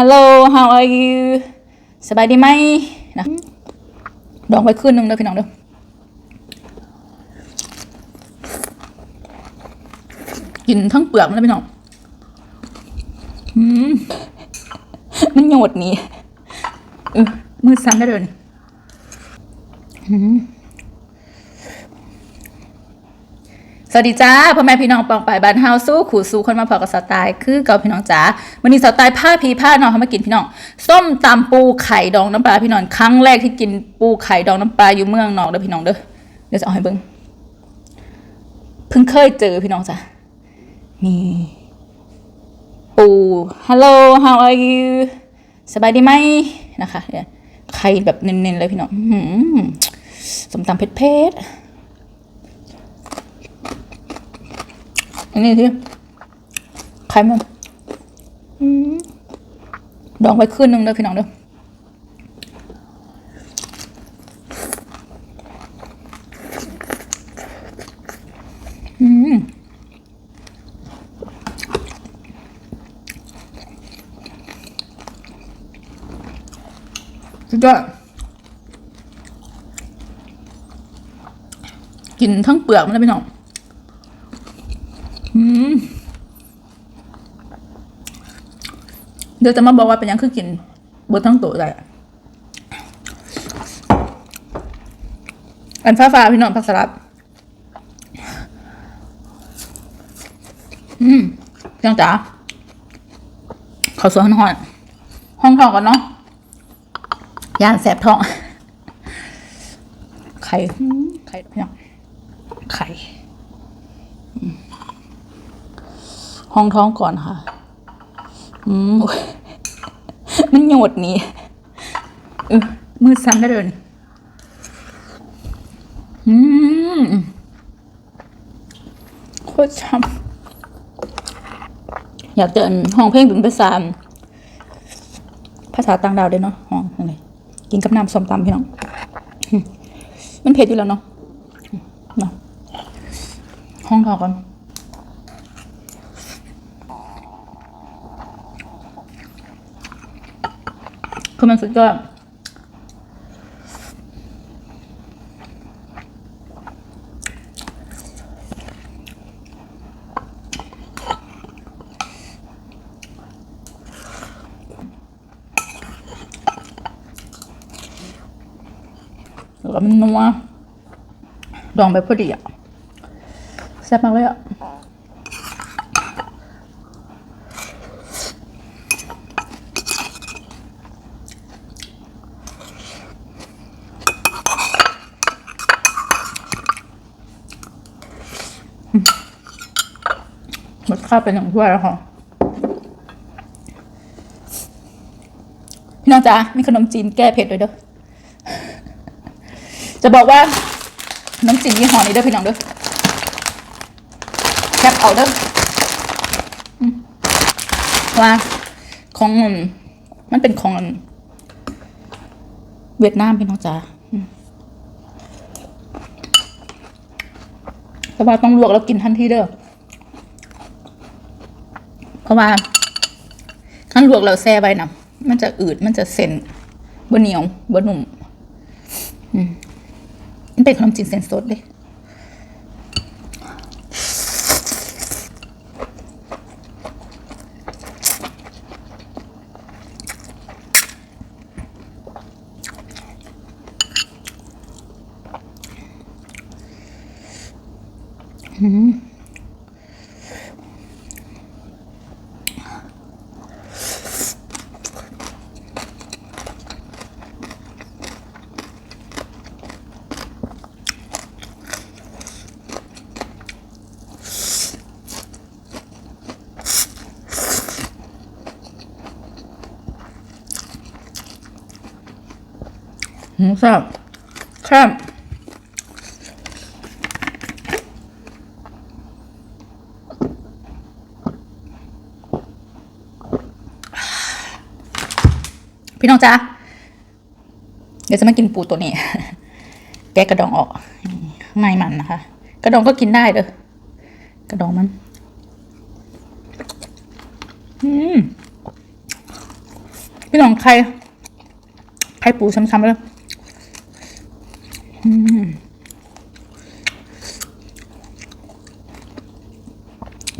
Hello how are you สบายดีไหมนะดองไปคืนหนึ่งเด้อพี่น้องเด้อกินทั้งเปลือกมันเลยพี่น้องอืมมันโยดหนี่เออมือสั่นได้เลยนี่อืม สวัสดีจ้าพ่อแม่พี่น้องปองปายบ้านเฮาสู้ขู่สู้คนมาพอกับสไตล์คือเก่าพี่น้องจ๋าวันนี้สไตล์ผ้าพีผ้าน้องเขามากินพี่น้อง ส้มตำปูไข่ดองน้ำปลาพี่น้องครั้งแรกที่กินปูไข่ดองน้ำปลาอยู่เมืองนอกเด้อพี่น้องเด้อเดี๋ยวจะเอาให้เบิ่งเพิ่งเคยเจอพี่น้องจ้ะนี่ปู Hello how are you สบายดีไหมนะคะเนี่ยไข่แบบเน้นๆเลยพี่น้องอื้อหือส้มตำเผ็ดๆ อันนี้ที่ไข่มันอืมดองไปคืนหนึ่งเด้อพี่น้องเด้ออืมสุดยอดกินทั้งเปลือกมันเลยพี่น้อง อืม เดี๋ยวจะมาบอกว่าเป็นยังคือกินบนทั้งโต๊ะได้อันฟ้าฟ้าพี่น้องผักสลัดอืมยังจ๋าขอสวนห้อนห้องทองก่อนเนาะย่านแสบท้องไข่ไข่พี่น้องไข่ห้องท้องก่อนค่ะ อืมโอ้ยมันโหยดนี่เออมือสั่นได้เลยนี่อืมโคตรช้ำอยากเจอห้องเพลงเป็นภาษาภาษาต่างดาวด้วยเนาะห้องอะไรกินกับน้ำส้มตำพี่น้อง มันเผ็ดอยู่แล้วเนาะเนาะห้องทองก่อน คือมันสุดยอดแล้วก็มันนัวดองไปพอดีอะแซ่บมากเลยอะ ข้าวเป็นหนึ่งถ้วยแล้วค่ะพี่น้องจ๋ามีขนมจีนแก้เผ็ดด้วยเด้อจะบอกว่าขนมจีนยี่ห้อนี้เด้อพี่น้องเด้อแคปเอาเด้อมว่าของมมันเป็นของเวียดนามพี่น้องจ๋าอืมแต่ว่าต้องลวกแล้วกินทันทีเด้อ เพราะว่าขั้นลวกเราแช่ไว้นะมันจะอืดมันจะเส้นบะเหนียวบะหนุ่มอืมมันเป็นขนมจีนเส้นสดเลยห มูสับแซ่บพี่น้องจ๊ะ เดี๋ยวจะมากินปูตัวนี้ แกะกระดองออก ข้างในมันนะคะ กระดองก็กินได้เด้อกระดองมัน อืมพี่น้องใคร ใครปูช้ำๆเลย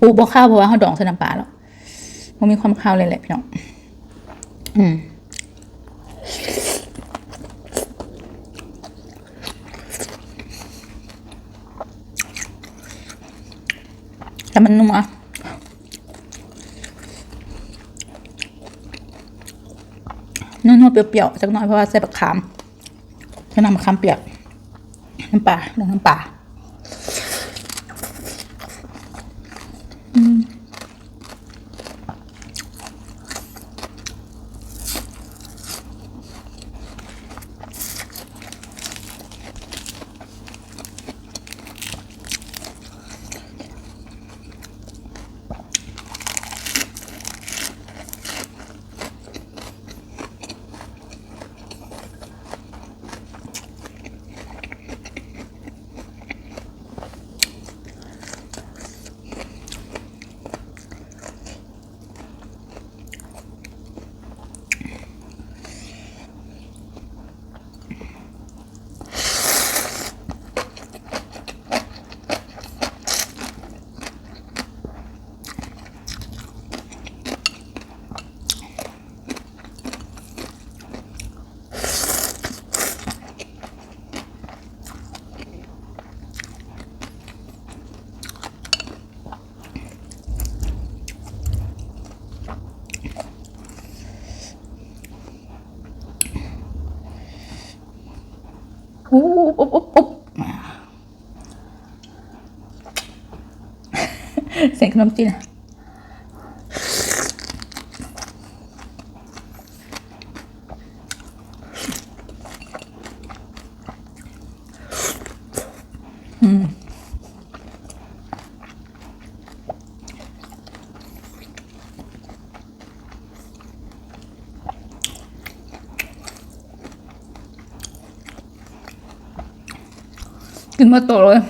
ปูบอกข้าวเพราะว่าเขาดองใส่น้ำปลาแล้วมันมีความข้าวเลยแหละพี่น้องอืมแต่มันนัวนัวๆเปรี้ยวๆสักหน่อยเพราะว่าใส่บักขามจะนำมะขามเปียก น้ำปลาลงน้ำปลาอืม อุ๊บอุ๊บอุ๊บอุ๊บเสียงขนมจีนอะม กินมาโตเลย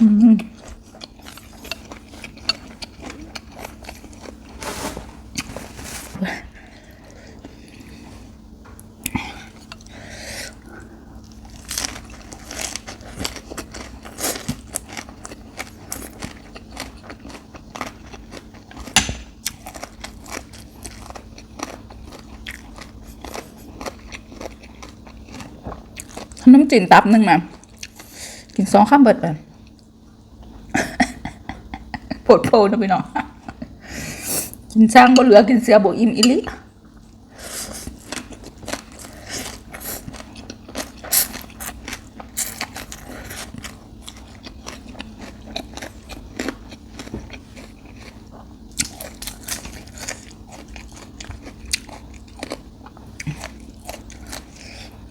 อืม น้ำจีนตับหนึ่งมากินสองข้ามเบิดไปปวดโพนะพี่น้องกินช่างบ่เหลือกินเสือบ่อิ่มอิลิ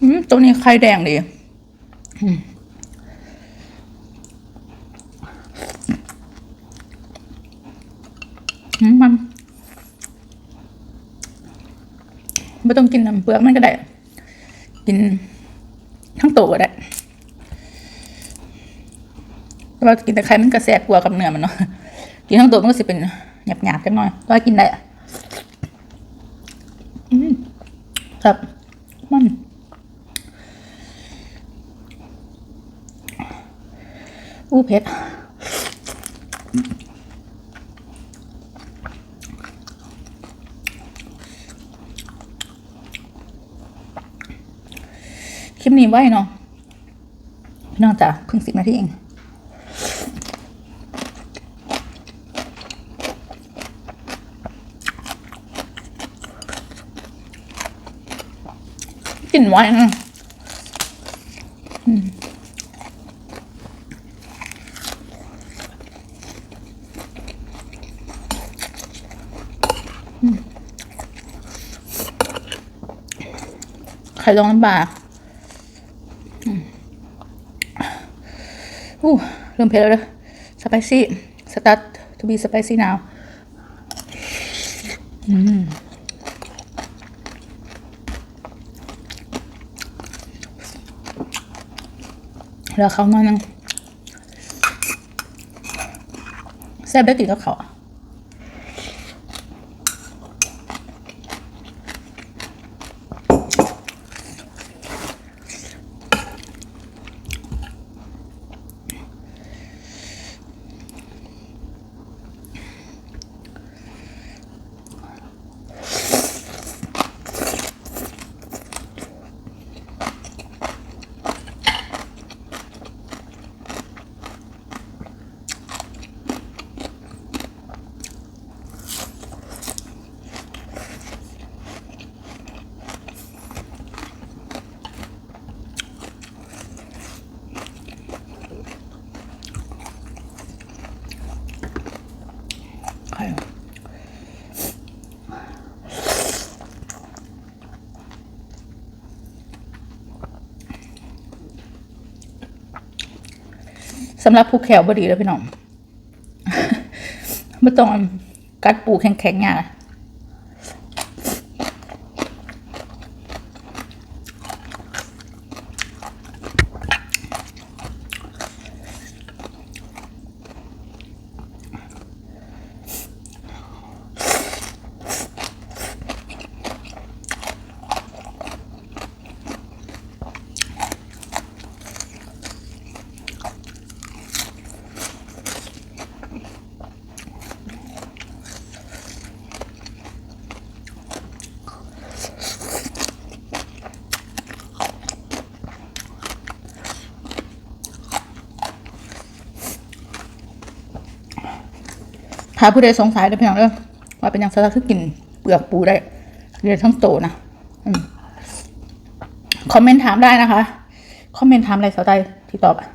อืมตัวนี้ไข่แดงดีอืมมันไม่ต้องกินน้ำเปลือกมันก็ได้ กินทั้งตัวก็ได้แต่ว่ากินแต่ไข่มันก็แสบกว่ากับเนื้อมันเนาะกินทั้งตัวมันก็จะเป็นหยาบหยาบๆจังหน่อยแต่ว่ากินได้อะอืมครับมัน อู้เผ็ดคลิปนี้ไว้เนาะพี่น้องจ๋าเพิ่งสิบนาทีเองกินไว้นะอืมอืมไข่ดองน้ำปลาอู้เริ่มเผ็ดแล้วเด้อ spicy start to be spicy now อืมแล้วเขานอนยังแซ่บได้กินกับเขาวอะ สำหรับผู้แขวบดีแล้วพี่น้องไม่ต้องกัดปูแข็งๆเนี่ยนะ ถ้าผู้ใดสงสัยได้พี่น้องเด้อว่าเป็นอย่างสลักคือกินเปลือกปูได้เรียนทั้งโตนะอคอมเมนต์ถามได้นะคะคอมเมนต์ถามอะไรสาวไตที่ตอบอะ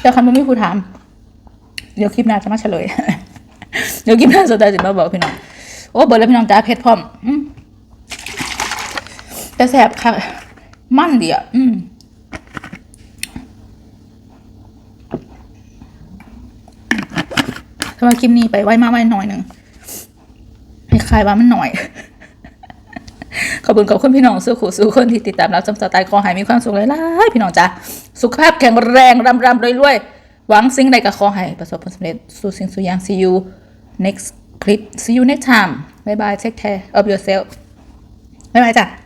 แต่คำมันไม่ผู้ถาม เดี๋ยวคลิปหน้าจะมาเฉลย เดี๋ยวคลิปหน้าสาวไตจะมาบอกพี่น้องโอ้เบิร์ดแล้วพี่น้องจ้าเพชรพร้อมอืมแต่แสบค่ะ มั่นดีอะอืม ถ้าคลิปนี้ไปไว้มาไว้หน่อยหนึ่งให้คลายว่ามันหน่อย ขอบคุณกับคุณพี่น้องสู้ขู่สู้คนที่ติดตามรับชมสไตล์คอหายมีความสุขหลายๆพี่น้องจ้าสุขภาพแข็งแรงรำรำรวยรวยๆหวังสิ่งใดกับคอหายประสบผลสำเร็จสู่สิ่งสู่อย่าง see you next clip see you next time bye bye take care of yourself บายบายจ้ะ